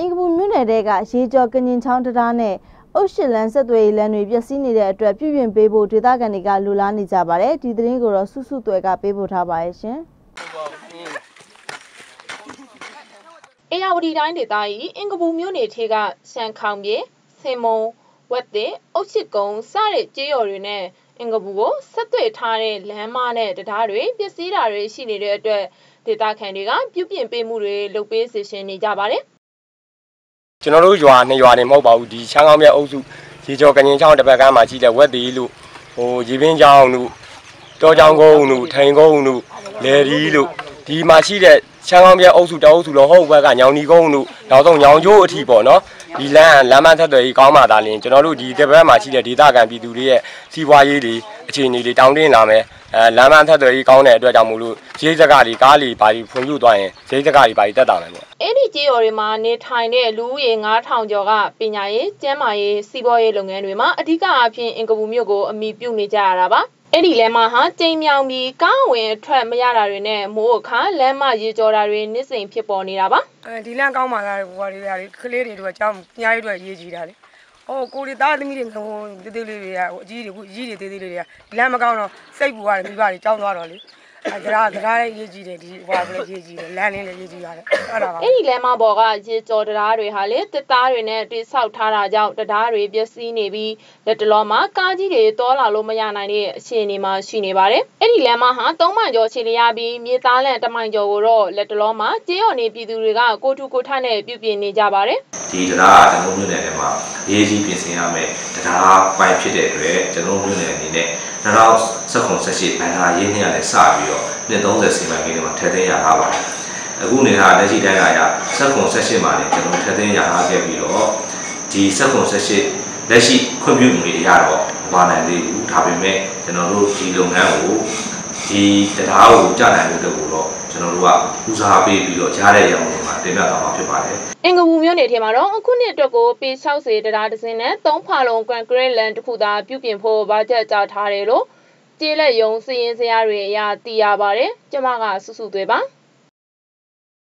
အင်္ဂပူမြို့နယ်တဲကရေကျော်ကညင်ချောင်းတရားနဲ့အုတ်ရှစ်လန်းဆက်သွယ်ရေးလမ်းတွေပျက်စီးနေတဲ့အတွက်ပြုပြင်ပေးဖို့ဒေသခံတွေကလူလားနေကြပါတယ်ဒီသတင်းကိုတော့စုစုသွဲကပေးပို့ထားပါရဲ့ရှင်အေယာဝတီတိုင်းဒေသကြီးအင်္ဂပူမြို့နယ်ထဲကရှန်ခေါင်ပြေဆင်မုံဝက်တဲ့အုတ်ချစ်ကုန်းစတဲ့ကျေးရွာတွေနဲ့အင်္ဂပူကိုဆက်သွယ်ထားတဲ့လမ်းမနဲ့တရားတွေပျက်စီးတာတွေရှိနေတဲ့အတွက်ဒေသခံတွေကပြုပြင်ပေးမှုတွေလုပ်ပေးစီစဉ်နေကြပါတယ် ကျွန်တော်တို့ရွာနှစ်ရွာနေမဟုတ်ပါဘူးဒီချမ်းကောင်းမြတ်အုပ်စုရေကျော်ကငင်ချောင်းတစ်ပတ်ကမ်းမှာရှိတဲ့ဝက်သေးလို့ဟိုရေပင်းချောင်းတို့တောချောင်းကုန်းတို့ထိုင်ကုန်းတို့လယ်ရီလို့ဒီမှာရှိတဲ့ချမ်းကောင်းမြတ်အုပ်စုတအုပ်စုလုံးဟုတ်ဘက်ကညောင်နီကုန်းတို့နောက်ဆုံးညောင်ကျိုးအထိပေါ့နော်ဒီလမ်းလမ်းမဆက်သွယ်ရေးကောင်းမှသာလျှင်ကျွန်တော်တို့ဒီတစ်ပတ်မှာရှိတဲ့ဒေသခံပြည်သူတွေရဲ့စီးပွားရေးတွေအခြေအနေတွေတောင်းတင်းလာမယ်အဲလမ်းမဆက်သွယ်ရေးကောင်းတဲ့အတွက်ကြောင့်မို့လို့ဈေးစကားတွေကားတွေဘာတွေဖွံ့ဖြိုးသွားရင်ဈေးစကားတွေဘာတွေတက်တာမယ်ပေါ့အဲ့ဒီ ကျေးရွာတွေမှာနေထိုင်တဲ့လူဦးရေ9000ကျော်ကပညာရေး၊ကျန်းမာရေး၊စီးပွားရေးလုပ်ငန်းတွေမှာအဓိကအားဖြင့်အင်္ဂပူမြို့ကိုအမိပြုနေကြရတာပါ။အဲ့ဒီလမ်းမဟာကျိန်မြောင်ပြီးကားဝင်အထွက်မရတာတွေနဲ့မိုးအခါလမ်းမရေကျော်တာတွေနေ့စဉ်ဖြစ်ပေါ်နေတာပါအဲဒီလမ်းကောင်းပါလားဟိုဟာတွေကလေကလေးတွေတို့အကြောင်းညားရီတို့ရေးကြည့်တာလေဟိုကိုရီသားသမီးတွေဟိုတေးသေးလေးတွေကဟိုအကြီးတွေခုအကြီးတွေတေးသေးလေးတွေကဒီလမ်းမကောင်းတော့စိတ်ပူရတယ်မိဘတွေကြောင်းသွားတော့လေ အဲကြရာကြရာလေးရေးကြည့်တယ်ဒီဟိုဟာကလေးရေးကြည့်တယ်လမ်းလေးလည်းရေးကြည့်ရတယ်အဲ့ဒါပါ။အဲ့ဒီလမ်းမပေါ်ကရေကျော်တရားတွေဟာလေတစ်သားတွေနဲ့တိဆောက်ထားတာကြောင့်တရားတွေပျက်စီးနေပြီးလက်တလောမှာကားကြီးတွေတောလာလို့မရနိုင်တဲ့အခြေအနေမှာရှိနေပါတယ်။အဲ့ဒီလမ်းမဟာ၃မိုင်ကျော်ခြေလျားပြီးမြေသားလန့်တစ်မိုင်ကျော်ကိုတော့လက်တလောမှာကျေးရွာနေပြည်သူတွေကကိုထူကိုထနဲ့ပြုပြင်နေကြပါတယ်။ဒီတရားကကျွန်တော်တို့မြို့နယ်ထဲမှာရေးကြီးပြင်ဆင်ရမယ်တရားပိုင်းဖြစ်တဲ့အတွက်ကျွန်တော်တို့မြို့နယ်အနေနဲ့ 2019 18ဘန်နာရေးနှစ်ရနဲ့စပြီးတော့နှစ်30စီမံကိန်းတွေမှာထည့်သွင်းရထားပါတယ်အခုနေတာလက်ရှိတိုင်းကရ19 18မှာလည်းကျွန်တော်ထည့်သွင်းရထားခဲ့ပြီးတော့ဒီ19 18လက်ရှိခွင့်ပြုမှုတွေရတော့မပါနိုင်သေးဘူးဒါပေမဲ့ကျွန်တော်တို့ဒီလုပ်ငန်းကိုဒီတရားကိုကြာနိုင်လို့တော့ကျွန်တော်တို့ကဦးစားပေးပြီးတော့ကြားတဲ့ရောင်တွေမှာတင်ပြသွားမှာဖြစ်ပါတယ်အင်္ဂပူမြို့နယ်ထဲမှာတော့အခုနှစ်အတွက်ကိုပေ60တရားတစ်စင်းနဲ့3ဖာလုံးကွန်ကရစ်လန်တစ်ခုသာပြုပြင်ဖို့ဘာဂျက်ကြားထားတယ်လို့ ကျေးလက်ယုံစည်ရင်စရာတွေအရသိရပါတယ်။ကျမကစုစုသွေးပါ။